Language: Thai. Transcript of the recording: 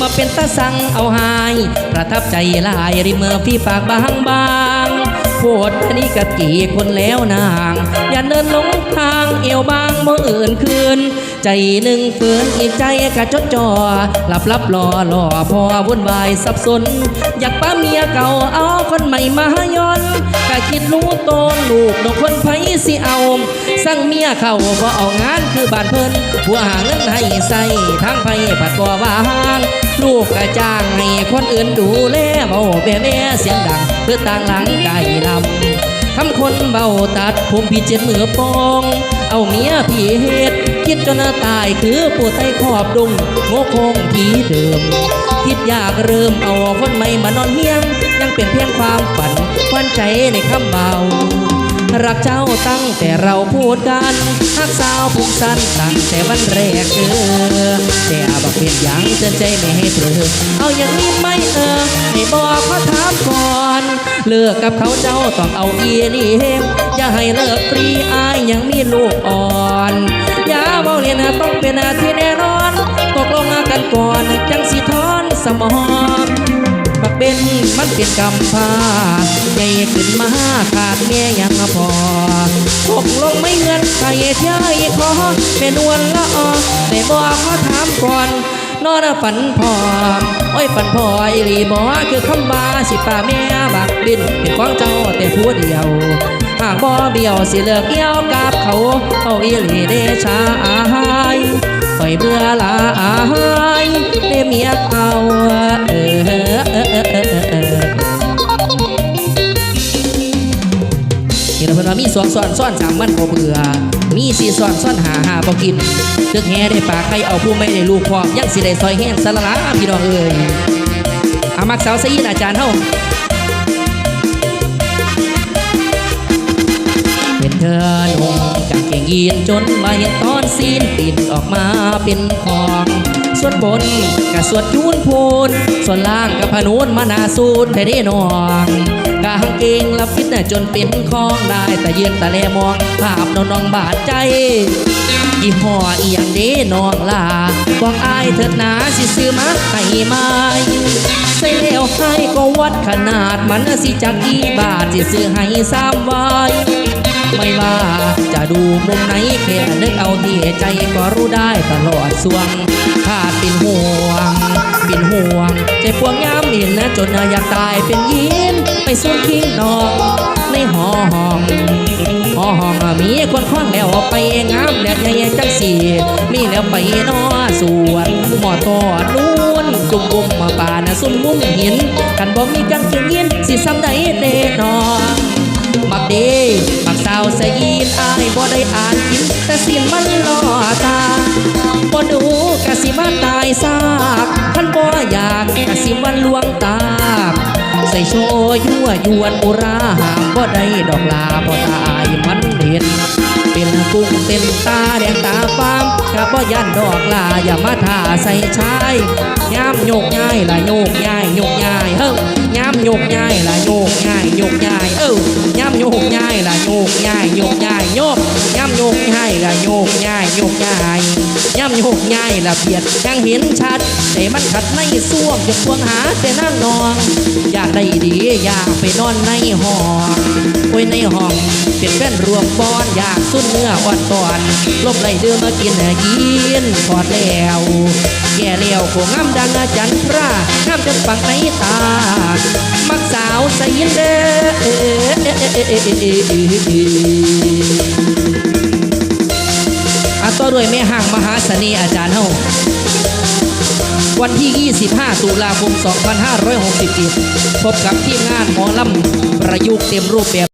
มาเป็นตาสังเอาหาย ประทับใจลายริมเมอพี่ปากบางบางโพดอันนี้กะกี่คนแล้วนาง อย่าเดินหลงทางเอวบางเมื่ออื่นคืน ใจหนึ่งฝืนอีกใจกะจดจ่อหลับลับรอรอพอวุ่นวายสับสน อยากป้าเมียเก่าเอาคนใหม่มาย้อนกะคิดรู้โตนลูกดอกคนไผสิเอา สั่งเมียเข้าบ่เอางานคือบานเพิ่นผัวหาเงินให้ใส่ทางไผผัดบ่วาง ลูกกะจ้างให้คนอื่นดูแลเบาแบ่แม่เสียงดังเพื่อต่างหลังไก่ลำคำคนเบาตัดผมพี่เจ็ดมือปอง เอาเมียพี่เฮ็ดคิดจนตายคือปวดไตขอบดุงโงคงทีเดิม คิดอยากเริ่มเอาคนใหม่มานอนเฮียง ยังเป็นเพียงความฝันควันใจในคำเบา รักเจ้าตั้งแต่เราพูดกันฮักสาวผูกสั้นตั้งแต่วันแรกเจอแต่อาบักเป็นยังเตือนใจไม่ให้เผลอเอาอย่างนี้ไม่เออให้บอกขาถามก่อน เลิกกับเขาเจ้าต้องเอาอีนี่เฮมอย่าให้เลิกฟรีอายยังมีลูกอ่อนอย่าเบาเรียนต้องเป็นอาที่แน่นอนตกลงกันก่อนจังสิทอนสมอง มันเป็นกำพาใหญ่ขึ้นมาขาดเมียยังพอตกลงไม่เงินใครเที่ยขอเป็นวันละออแต่บอกขอถามก่อนนอนฝันพออ้ยฝันพออีหลีบอคือคำบาสิป่าแม่บักบินเป็นของเจ้าแต่ผู้เดียวหากบ่เบี้ยวสิเลิกเอี้ยวกับเขาเอาอีหลีเดชาอายปล่อยเบื่อหลายเดเมียเอาเออเออเออ สองซ้อนซ้อนสามมันบ่เบื่อ มีสี่ซ้อนซ้อนหาหาบ่กินตึกแฮได้ปากใครเอาผู้ไม่ได้ลูกพร้อมยังสิได้ซอยแห้งสละละพี่น้องเอ้ยอามักสาวซะอีนอาจารย์เฮาเป็นเธอหนุ่มกางเกงยีนจนมาเห็นตอนซีนติดออกมาเป็นของส่วนบนกับส่วนยูนพูนส่วนล่างกับพนูนมานาสูนแต่ได้นอง กางเกงละฟิตน่ะจนเป็นของได้ แต่ยืนแต่แลมองภาพน้องน้องบาดใจยี่ห้อเอียงเด้น้องลาบอกอายเถิดหนาสิซื้อมาให้ไหมใส่แล้วให้ก็วัดขนาดมันสิจักกี่บาทสิซื้อให้ซ้ำไว้ไม่ว่าจะดูมุมไหนแค่นึกเอาที่ใจก็รู้ได้ตลอดสวงขาดเป็นห่วง เป็นห่วง ใจพวงย้ำอินนะจนอยากตายเป็นยินไป ส่วนคิงนองในห้องหอห้องมีคนคล้องแล้วไปงามแดดใหญ่จังสีมีแล้วไปนอสวนหมอตอดนู้นจุ่มบุ่มมาป่านะซุ่มมุมหินกันบ่มีจังเกียงยินสิซ้ำใดเดนองมักเดมักสาวสยีนอายบ่ได้อ่านกินแต่สิ้นมันล่อตาบ่ดูกะสิมาตายซากท่านบ่อยากกะสิวันลวงตา ยโชยั่วยวนอุราหามก็ได้ดอกลาพอตายมันเห็น เป็นกุ้งเต็มตาแดงตาฟามกะบ่ยันดอกลาอย่ามาท่าใส่ชายยามโยกย้ายละโยกง่ายโยกย้าย กย้ายละโยกย้ายโยกย้ายเอ้ายามโยกย้ายละโยกย้ายโยกย้ายโยกยามโยกย้ายละโยกย้ายโยกย้ายยามโยกย้ายละเพียดยังเห็นชัดแต่มันขัดในซ่วงจะควงหาแต่นั่งนอนอยากได้ดีอยากไปนอนในห้องโอ้ยในห้องเป็นแฟนรวมบอนอยากสุดเนื้ออ่อนตอนลบไหลเดือมากินยินถอดแล้ว แก่แล้วก็งามดังอาจารย์พระงามจนปังในตา มักสาวใส่ยินเด้ออาต่อด้วยแม่ห่างมหาเสน่ห์อาจารย์เฮาวันที่ 25 ตุลาคม 2567 พบกับทีมงานหมอลำประยุกต์เต็มรูปแบบ